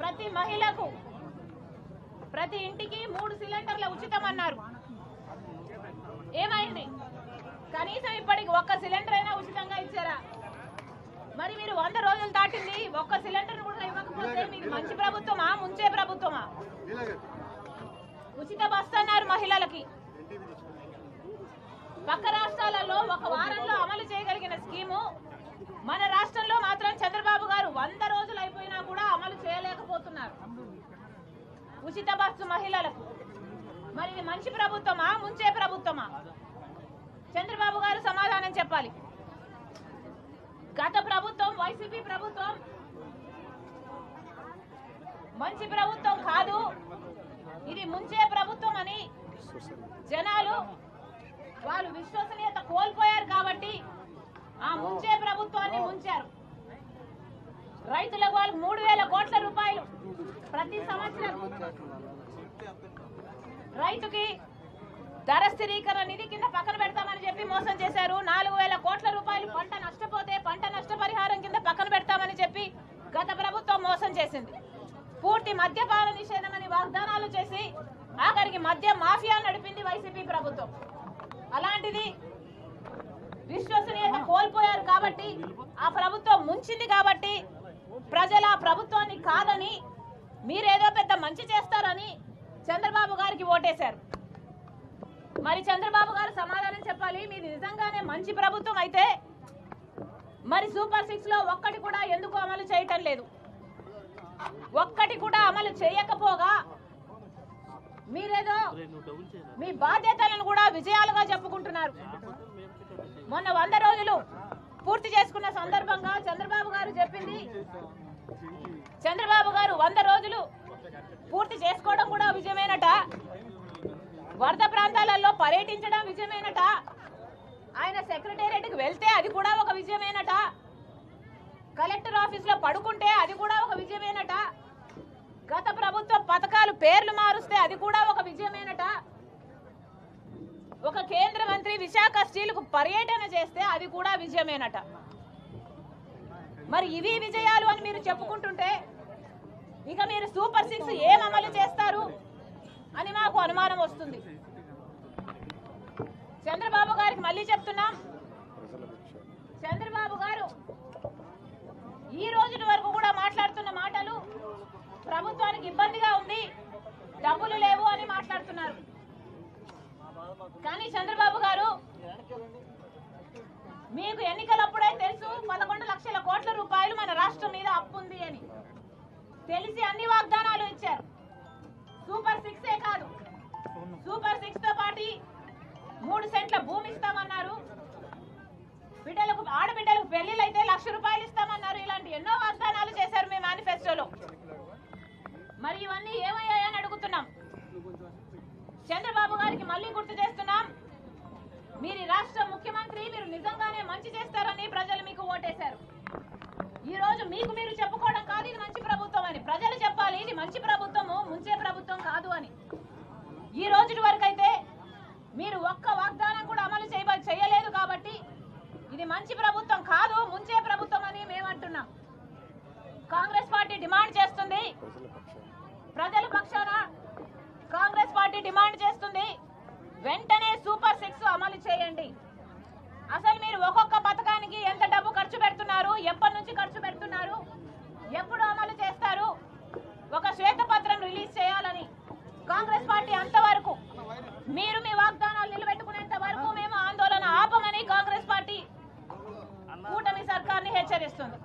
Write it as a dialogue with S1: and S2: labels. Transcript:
S1: ప్రతి మహిళకు ప్రతి ఇంటికి మూడు సిలిండర్ల ఉచితం అన్నారు ఏమైంది? కనీసం ఇప్పటికి ఒక్క సిలిండర్ అయినా ఉచితంగా ఇచ్చారా? మరి మీరు వంద రోజులు దాటింది ఒక్క సిలిండర్ కూడా ఇవ్వకపోతే మీకు మంచి ప్రభుత్వమా ముంచే ప్రభుత్వమా? ఉచిత బస్సు అన్నారు మహిళలకి. పక్క రాష్ట్రాలలో ఒక వారంలో అమలు చేయగలిగిన స్కీము మన రాష్ట్రంలో మాత్రం చంద్రబాబు గారు వంద రోజులు అయిపోయినా కూడా అమలు చేయలేకపోతున్నారు ఉచిత బస్సు మహిళలకు. మరి ఇది మంచి ప్రభుత్వమా? ముంచే ప్రభుత్వమా? చంద్రబాబు గారు సమాధానం చెప్పాలి. గత ప్రభుత్వం వైసీపీ ప్రభుత్వం మంచి ప్రభుత్వం కాదు. ఇది ముంచే ప్రభుత్వం అని జనాలు వాళ్ళు విశ్వసనీయత కోల్పోయారు కాబట్టి ఆ ముంచే ప్రభుత్వాన్ని ముంచారు. రైతులకు వాళ్ళు మూడు వేల కోట్ల రూపాయలు ప్రతి సంవత్సరం. రైతుకి ధర స్థిరీకరణ నిధి కింద పక్కన పెడతామని చెప్పి మోసం చేశారు. నాలుగు వేల కోట్ల రూపాయలు పంట నష్టపోతే పంట నష్టపరిహారం కింద పక్కన పెడతామని చెప్పి గత ప్రభుత్వం మోసం చేసింది. పూర్తి మద్యపాన నిషేధం అని వాగ్దానాలు చేసి ఆఖరికి మద్య మాఫియా నడిపింది వైసీపీ ప్రభుత్వం. అలాంటిది విశ్వసనీయత కోల్పోయారు కాబట్టి ఆ ప్రభుత్వం ముంచింది కాబట్టి ప్రజల ప్రభుత్వాన్ని కాదని మీరేదో పెద్ద మంచి చేస్తారని చంద్రబాబు గారికి ఓటేశారు. మరి చంద్రబాబు గారు సమాధానం చెప్పాలి. మీది నిజంగానే మంచి ప్రభుత్వం అయితే మరి సూపర్ సిక్స్లో ఒక్కటి కూడా ఎందుకు అమలు చేయటం లేదు? ఒక్కటి కూడా అమలు చేయకపోగా మీరేదో మీ బాధ్యతలను కూడా విజయాలుగా చెప్పుకుంటున్నారు. మొన్న వంద రోజులు పూర్తి చేసుకున్న సందర్భంగా చంద్రబాబు గారు చెప్పింది. చంద్రబాబు గారు వంద రోజులు పూర్తి చేసుకోవడం కూడా విజయమేనట. వరద ప్రాంతాలలో పర్యటించడం విజయమేనట. ఆయన సెక్రటేరియట్కి వెళ్తే అది కూడా ఒక విజయమేనట. కలెక్టర్ ఆఫీస్లో పడుకుంటే అది కూడా ఒక విజయమేనట. గత ప్రభుత్వ పథకాలు పేర్లు మారుస్తే అది కూడా ఒక విజయమేనట. ఒక కేంద్ర మంత్రి విశాఖ స్టీల్కు పర్యటన చేస్తే అది కూడా విజయమేనట. మరి ఇవి విజయాలు అని మీరు చెప్పుకుంటుంటే ఇక మీరు సూపర్ సిక్స్ ఏం అమలు చేస్తారు అని మాకు అనుమానం వస్తుంది. చంద్రబాబు గారికి మళ్ళీ చెప్తున్నాం. చంద్రబాబు గారు ఈ రోజు వరకు కూడా మాట్లాడుతున్న మాటలు ప్రభుత్వానికి ఇబ్బందిగా ఉంది డబ్బులు లేవు అని మాట్లాడుతున్నారు. కానీ చంద్రబాబు గారు మీకు ఎన్నికలప్పుడే తెలుసు పదకొండు లక్షల కోట్ల రూపాయలు మన రాష్ట్రం మీద అప్పు ఉంది అని. తెలిసి అన్ని వాగ్దానాలు ఇచ్చారు. సూపర్ సిక్స్ ఏ కాదు. సూపర్ సిక్స్తో పాటు మూడు సెంట్ల భూమి ఇస్తామన్నారు. బిడ్డలకు ఆడబిడ్డలకు పెళ్ళిళ్ళు అయితే లక్ష రూపాయలు ఇస్తామన్నారు. ఇలాంటి ఎన్నో వాగ్దానాలు చేశారు మీ మేనిఫెస్టోలో మరి ఇవన్నీ ఏమయ్యాయని చంద్రబాబు గారికి మళ్ళీ గుర్తు చేస్తున్నాం. మీరు రాష్ట్ర ముఖ్యమంత్రి మీరు నిజంగానే మంచి చేస్తారని ప్రజలు మీకు ఓటేశారు. ఈ రోజు మీకు మీరు చెప్పుకోవడం కాదు ఇది మంచి ప్రభుత్వం అని. ప్రజలు చెప్పాలి ఇది మంచి ప్రభుత్వము ముంచే ప్రభుత్వం కాదు అని. ఈ రోజు వరకు అయితే మీరు ఒక్క వాగ్దానం కూడా అమలు చేయలేదు కాబట్టి ఇది మంచి ప్రభుత్వం కాదు ముంచే డిమాండ్ చేస్తుంది. వెంటనే సూపర్ సిక్స్ అమలు చేయండి. అసలు మీరు ఒక్కొక్క పథకానికి ఎంత డబ్బు ఖర్చు పెడుతున్నారు? ఎప్పటి నుంచి ఖర్చు పెడుతున్నారు? ఎప్పుడు అమలు చేస్తారు? ఒక శ్వేతపత్రం రిలీజ్ చేయాలని కాంగ్రెస్ పార్టీ అంతవరకు మీరు మీ వాగ్దానాలు నిలబెట్టుకునేంత వరకు మేము ఆందోళన ఆపమని కాంగ్రెస్ పార్టీ కూటమి సర్కార్ని హెచ్చరిస్తుంది.